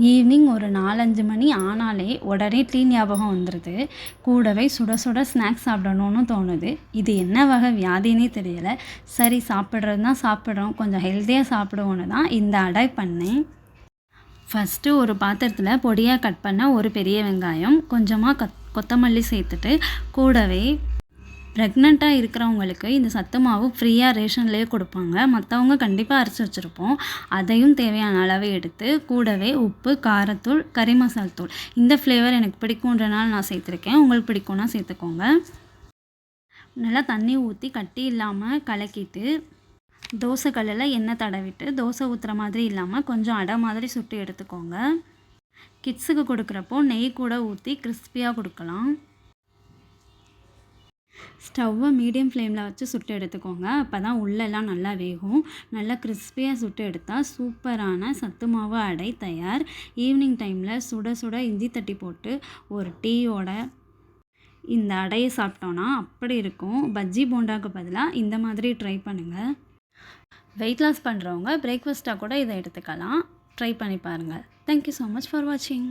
Evening ஒரு நாலஞ்சு மணி ஆனாலே உடனே டீ ஞாபகம் வந்துடுது கூடவே சுட சுட ஸ்நாக்ஸ் சாப்பிடணும்னு தோணுது. இது என்ன வகை வியாதினே தெரியலை. சரி சாப்பிட்றது தான் சாப்பிட்றோம். கொஞ்சம் ஹெல்த்தியாக சாப்பிடுவோன்னு தான் இந்த அடை பண்ணேன். ஃபஸ்ட்டு ஒரு பாத்திரத்தில் பொடியாக கட் பண்ண ஒரு பெரிய வெங்காயம் கொஞ்சமாக கத் கொத்தமல்லி சேர்த்துட்டு கூடவே ப்ரெக்னெண்ட்டாக இருக்கிறவங்களுக்கு இந்த சத்து மாவு ஃப்ரீயாக ரேஷன்லேயே கொடுப்பாங்க. மற்றவங்க கண்டிப்பாக அரைச்சி வச்சுருப்போம். அதையும் தேவையான அளவு எடுத்து கூடவே உப்பு காரத்தூள் கறி மசால் தூள். இந்த ஃப்ளேவர் எனக்கு பிடிக்குன்றனால நான் சேர்த்துருக்கேன். உங்களுக்கு பிடிக்கும்னா சேர்த்துக்கோங்க. நல்லா தண்ணி ஊற்றி கட்டி இல்லாமல் கலக்கிட்டு தோசை கல்லில் எண்ணெய் தடவிட்டு தோசை ஊற்றுற மாதிரி இல்லாமல் கொஞ்சம் அடை மாதிரி சுட்டு எடுத்துக்கோங்க. கிட்ஸுக்கு கொடுக்குறப்போ நெய் கூட ஊற்றி கிறிஸ்பியாக கொடுக்கலாம். ஸ்டவ்வை மீடியம் ஃப்ளேமில் வச்சு சுட்டு எடுத்துக்கோங்க. அப்போ தான் உள்ளெல்லாம் நல்லா வேகும். நல்லா கிறிஸ்பியாக சுட்டு எடுத்தால் சூப்பரான சத்து மாவு அடை தயார். ஈவினிங் டைமில் சுட சுட இஞ்சி தட்டி போட்டு ஒரு டீயோட இந்த அடையை சாப்பிட்டோன்னா அப்படி இருக்கும். பஜ்ஜி போண்டாக்கு பதிலாக இந்த மாதிரி ட்ரை பண்ணுங்கள் வெயிட் லாஸ் பண்ணுறவங்க பிரேக்ஃபாஸ்ட்டாக கூட இதை எடுத்துக்கலாம். ட்ரை பண்ணி பாருங்கள் தேங்க்யூ ஸோ மச் ஃபார் வாட்சிங்